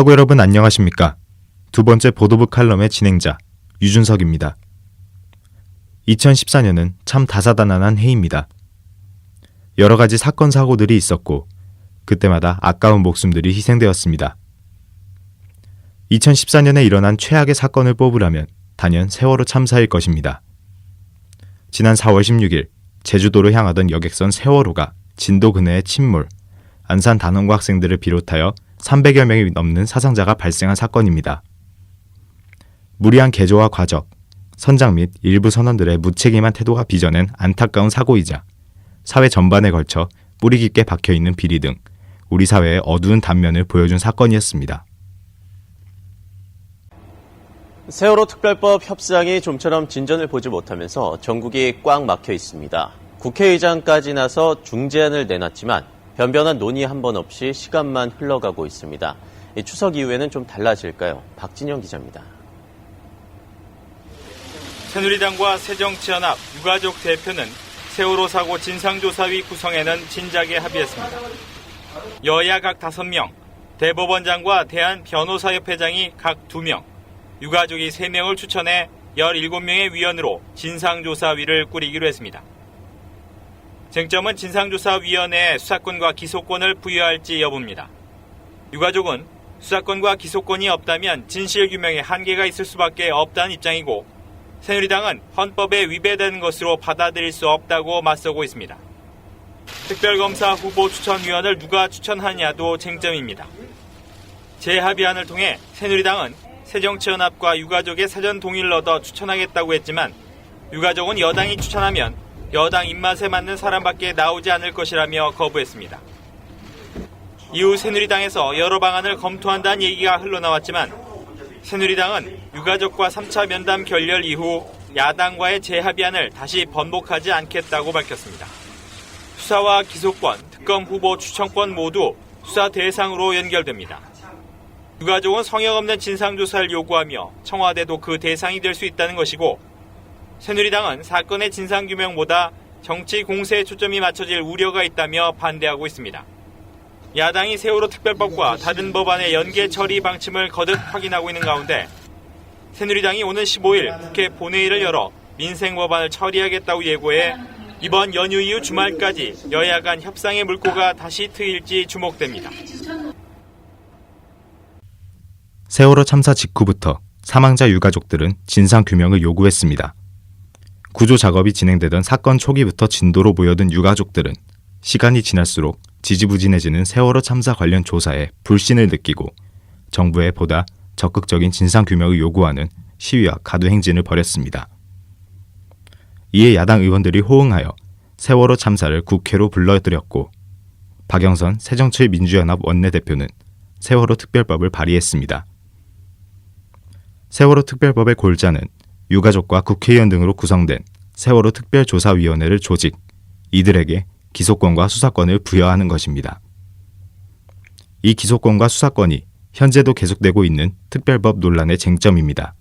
하고 여러분 안녕하십니까? 두 번째 보도북 칼럼의 진행자 유준석입니다. 2014년은 참 다사다난한 해입니다. 여러 가지 사건 사고들이 있었고 그때마다 아까운 목숨들이 희생되었습니다. 2014년에 일어난 최악의 사건을 뽑으라면 단연 세월호 참사일 것입니다. 지난 4월 16일 제주도로 향하던 여객선 세월호가 진도 근해에 침몰, 안산 단원고 학생들을 비롯하여 300여 명이 넘는 사상자가 발생한 사건입니다. 무리한 개조와 과적, 선장 및 일부 선원들의 무책임한 태도가 빚어낸 안타까운 사고이자 사회 전반에 걸쳐 뿌리 깊게 박혀 있는 비리 등 우리 사회의 어두운 단면을 보여준 사건이었습니다. 세월호 특별법 협상이 좀처럼 진전을 보지 못하면서 전국이 꽉 막혀 있습니다. 국회의장까지 나서 중재안을 내놨지만 변변한 논의 한 번 없이 시간만 흘러가고 있습니다. 이 추석 이후에는 좀 달라질까요? 박진영 기자입니다. 새누리당과 새정치연합, 유가족 대표는 세월호 사고 진상조사위 구성에는 진작에 합의했습니다. 여야 각 5명, 대법원장과 대한변호사협회장이 각 2명, 유가족이 3명을 추천해 17명의 위원으로 진상조사위를 꾸리기로 했습니다. 쟁점은 진상조사위원회에 수사권과 기소권을 부여할지 여부입니다. 유가족은 수사권과 기소권이 없다면 진실규명에 한계가 있을 수밖에 없다는 입장이고 새누리당은 헌법에 위배되는 것으로 받아들일 수 없다고 맞서고 있습니다. 특별검사 후보 추천위원을 누가 추천하냐도 쟁점입니다. 재합의안을 통해 새누리당은 새정치연합과 유가족의 사전 동의를 얻어 추천하겠다고 했지만 유가족은 여당이 추천하면 여당 입맛에 맞는 사람밖에 나오지 않을 것이라며 거부했습니다. 이후 새누리당에서 여러 방안을 검토한다는 얘기가 흘러나왔지만 새누리당은 유가족과 3차 면담 결렬 이후 야당과의 재합의안을 다시 번복하지 않겠다고 밝혔습니다. 수사와 기소권, 특검 후보 추천권 모두 수사 대상으로 연결됩니다. 유가족은 성역 없는 진상조사를 요구하며 청와대도 그 대상이 될 수 있다는 것이고 새누리당은 사건의 진상규명보다 정치 공세에 초점이 맞춰질 우려가 있다며 반대하고 있습니다. 야당이 세월호 특별법과 다른 법안의 연계 처리 방침을 거듭 확인하고 있는 가운데 새누리당이 오는 15일 국회 본회의를 열어 민생 법안을 처리하겠다고 예고해 이번 연휴 이후 주말까지 여야 간 협상의 물꼬가 다시 트일지 주목됩니다. 세월호 참사 직후부터 사망자 유가족들은 진상 규명을 요구했습니다. 구조 작업이 진행되던 사건 초기부터 진도로 모여든 유가족들은 시간이 지날수록 지지부진해지는 세월호 참사 관련 조사에 불신을 느끼고 정부에 보다 적극적인 진상 규명을 요구하는 시위와 가두 행진을 벌였습니다. 이에 야당 의원들이 호응하여 세월호 참사를 국회로 불러들였고 박영선 새정치민주연합 원내대표는 세월호 특별법을 발의했습니다. 세월호 특별법의 골자는 유가족과 국회의원 등으로 구성된 세월호 특별조사위원회를 조직, 이들에게 기소권과 수사권을 부여하는 것입니다. 이 기소권과 수사권이 현재도 계속되고 있는 특별법 논란의 쟁점입니다.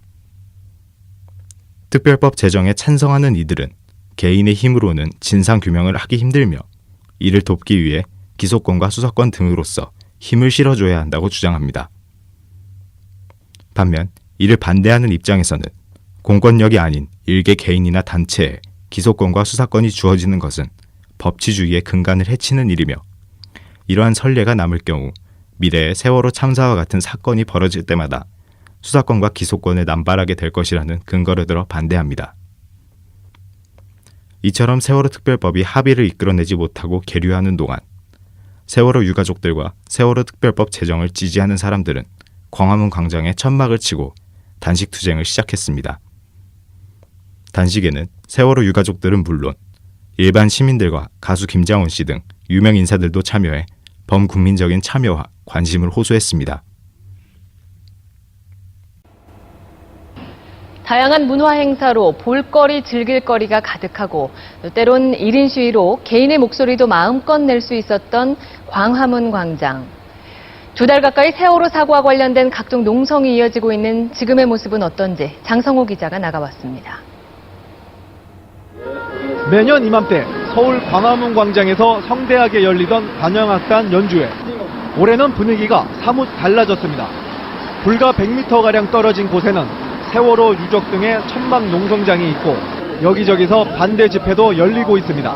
특별법 제정에 찬성하는 이들은 개인의 힘으로는 진상규명을 하기 힘들며 이를 돕기 위해 기소권과 수사권 등으로서 힘을 실어줘야 한다고 주장합니다. 반면 이를 반대하는 입장에서는 공권력이 아닌 일개 개인이나 단체에 기소권과 수사권이 주어지는 것은 법치주의의 근간을 해치는 일이며 이러한 선례가 남을 경우 미래의 세월호 참사와 같은 사건이 벌어질 때마다 수사권과 기소권을 남발하게 될 것이라는 근거를 들어 반대합니다. 이처럼 세월호 특별법이 합의를 이끌어내지 못하고 계류하는 동안 세월호 유가족들과 세월호 특별법 제정을 지지하는 사람들은 광화문 광장에 천막을 치고 단식 투쟁을 시작했습니다. 단식에는 세월호 유가족들은 물론 일반 시민들과 가수 김장훈 씨 등 유명 인사들도 참여해 범국민적인 참여와 관심을 호소했습니다. 다양한 문화 행사로 볼거리 즐길 거리가 가득하고 때론 1인 시위로 개인의 목소리도 마음껏 낼 수 있었던 광화문 광장. 두 달 가까이 세월호 사고와 관련된 각종 농성이 이어지고 있는 지금의 모습은 어떤지 장성호 기자가 나가봤습니다. 매년 이맘때 서울 광화문 광장에서 성대하게 열리던 관영악단 연주회. 올해는 분위기가 사뭇 달라졌습니다. 불과 100m가량 떨어진 곳에는 세월호 유적 등의 천막 농성장이 있고 여기저기서 반대 집회도 열리고 있습니다.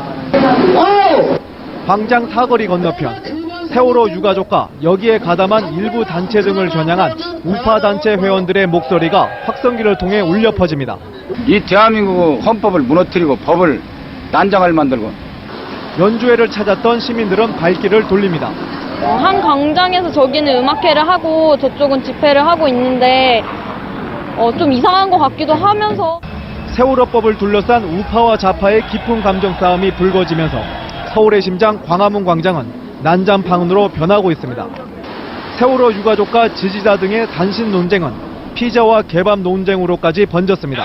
광장 사거리 건너편 세월호 유가족과 여기에 가담한 일부 단체 등을 겨냥한 우파 단체 회원들의 목소리가 확성기를 통해 울려 퍼집니다. 이 대한민국 헌법을 무너뜨리고 법을 난장을 만들고 연주회를 찾았던 시민들은 발길을 돌립니다. 어, 한 광장에서 저기는 음악회를 하고 저쪽은 집회를 하고 있는데 어, 좀 이상한 것 같기도 하면서 세월호법을 둘러싼 우파와 좌파의 깊은 감정 싸움이 불거지면서 서울의 심장 광화문 광장은 난장판으로 변하고 있습니다. 세월호 유가족과 지지자 등의 단신 논쟁은 피자와 개밥 논쟁으로까지 번졌습니다.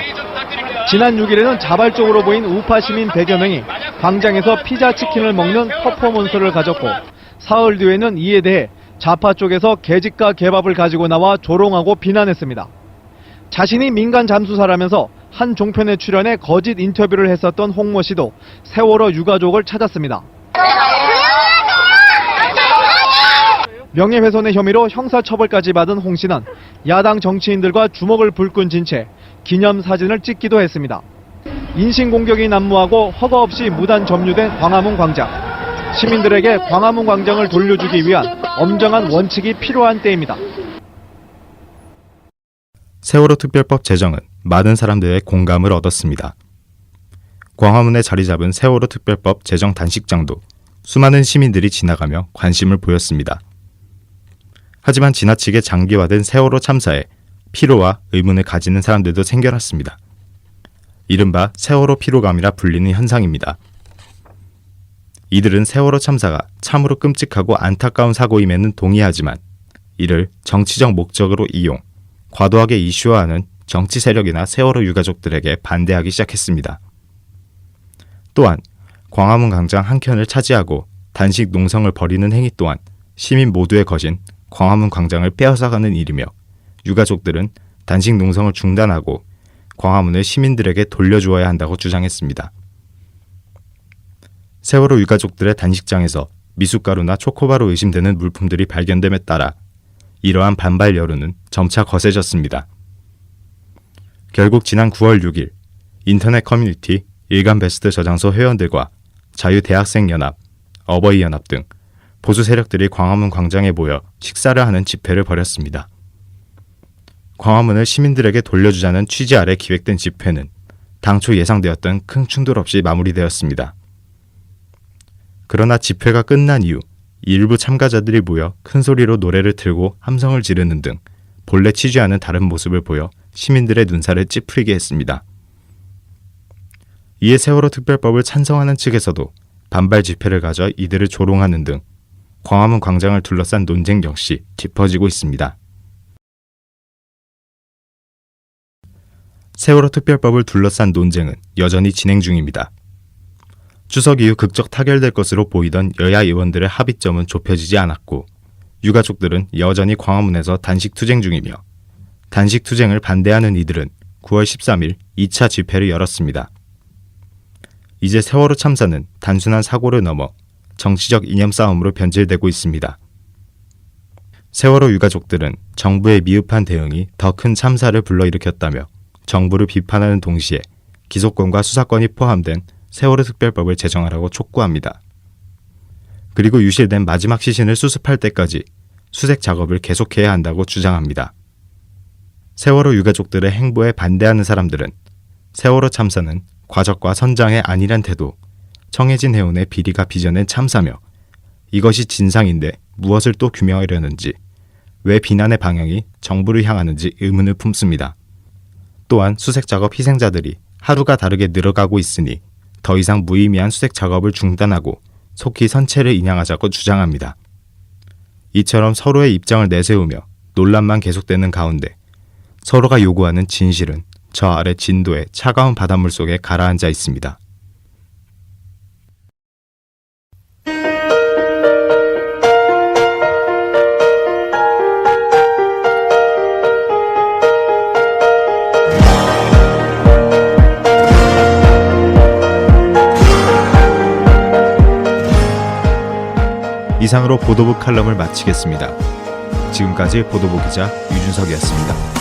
지난 6일에는 자발적으로 보인 우파 시민 100여 명이 광장에서 피자 치킨을 먹는 퍼포먼스를 가졌고 사흘 뒤에는 이에 대해 좌파 쪽에서 개집과 개밥을 가지고 나와 조롱하고 비난했습니다. 자신이 민간 잠수사라면서 한 종편에 출연해 거짓 인터뷰를 했었던 홍모 씨도 세월호 유가족을 찾았습니다. 명예훼손의 혐의로 형사처벌까지 받은 홍 씨는 야당 정치인들과 주먹을 불끈 쥔 채 기념사진을 찍기도 했습니다. 인신공격이 난무하고 허가 없이 무단 점유된 광화문 광장. 시민들에게 광화문 광장을 돌려주기 위한 엄정한 원칙이 필요한 때입니다. 세월호 특별법 제정은 많은 사람들의 공감을 얻었습니다. 광화문에 자리 잡은 세월호 특별법 제정 단식장도 수많은 시민들이 지나가며 관심을 보였습니다. 하지만 지나치게 장기화된 세월호 참사에 피로와 의문을 가지는 사람들도 생겨났습니다. 이른바 세월호 피로감이라 불리는 현상입니다. 이들은 세월호 참사가 참으로 끔찍하고 안타까운 사고임에는 동의하지만 이를 정치적 목적으로 이용, 과도하게 이슈화하는 정치 세력이나 세월호 유가족들에게 반대하기 시작했습니다. 또한 광화문 광장 한켠을 차지하고 단식 농성을 벌이는 행위 또한 시민 모두의 것인 광화문 광장을 빼앗아가는 일이며 유가족들은 단식 농성을 중단하고 광화문을 시민들에게 돌려주어야 한다고 주장했습니다. 세월호 유가족들의 단식장에서 미숫가루나 초코바로 의심되는 물품들이 발견됨에 따라 이러한 반발 여론은 점차 거세졌습니다. 결국 지난 9월 6일 인터넷 커뮤니티 일간 베스트 저장소 회원들과 자유대학생연합, 어버이연합 등 보수 세력들이 광화문 광장에 모여 식사를 하는 집회를 벌였습니다. 광화문을 시민들에게 돌려주자는 취지 아래 기획된 집회는 당초 예상되었던 큰 충돌 없이 마무리되었습니다. 그러나 집회가 끝난 이후 일부 참가자들이 모여 큰 소리로 노래를 틀고 함성을 지르는 등 본래 취지와는 다른 모습을 보여 시민들의 눈살을 찌푸리게 했습니다. 이에 세월호 특별법을 찬성하는 측에서도 반발 집회를 가져 이들을 조롱하는 등 광화문 광장을 둘러싼 논쟁 역시 깊어지고 있습니다. 세월호 특별법을 둘러싼 논쟁은 여전히 진행 중입니다. 추석 이후 극적 타결될 것으로 보이던 여야 의원들의 합의점은 좁혀지지 않았고 유가족들은 여전히 광화문에서 단식 투쟁 중이며 단식 투쟁을 반대하는 이들은 9월 13일 2차 집회를 열었습니다. 이제 세월호 참사는 단순한 사고를 넘어 정치적 이념 싸움으로 변질되고 있습니다. 세월호 유가족들은 정부의 미흡한 대응이 더 큰 참사를 불러일으켰다며 정부를 비판하는 동시에 기소권과 수사권이 포함된 세월호 특별법을 제정하라고 촉구합니다. 그리고 유실된 마지막 시신을 수습할 때까지 수색 작업을 계속해야 한다고 주장합니다. 세월호 유가족들의 행보에 반대하는 사람들은 세월호 참사는 과적과 선장의 안일한 태도, 청해진 해운의 비리가 빚어낸 참사며 이것이 진상인데 무엇을 또 규명하려는지 왜 비난의 방향이 정부를 향하는지 의문을 품습니다. 또한 수색 작업 희생자들이 하루가 다르게 늘어가고 있으니 더 이상 무의미한 수색 작업을 중단하고 속히 선체를 인양하자고 주장합니다. 이처럼 서로의 입장을 내세우며 논란만 계속되는 가운데 서로가 요구하는 진실은 저 아래 진도의 차가운 바닷물 속에 가라앉아 있습니다. 이상으로 보도부 칼럼을 마치겠습니다. 지금까지 보도부 기자 유준석이었습니다.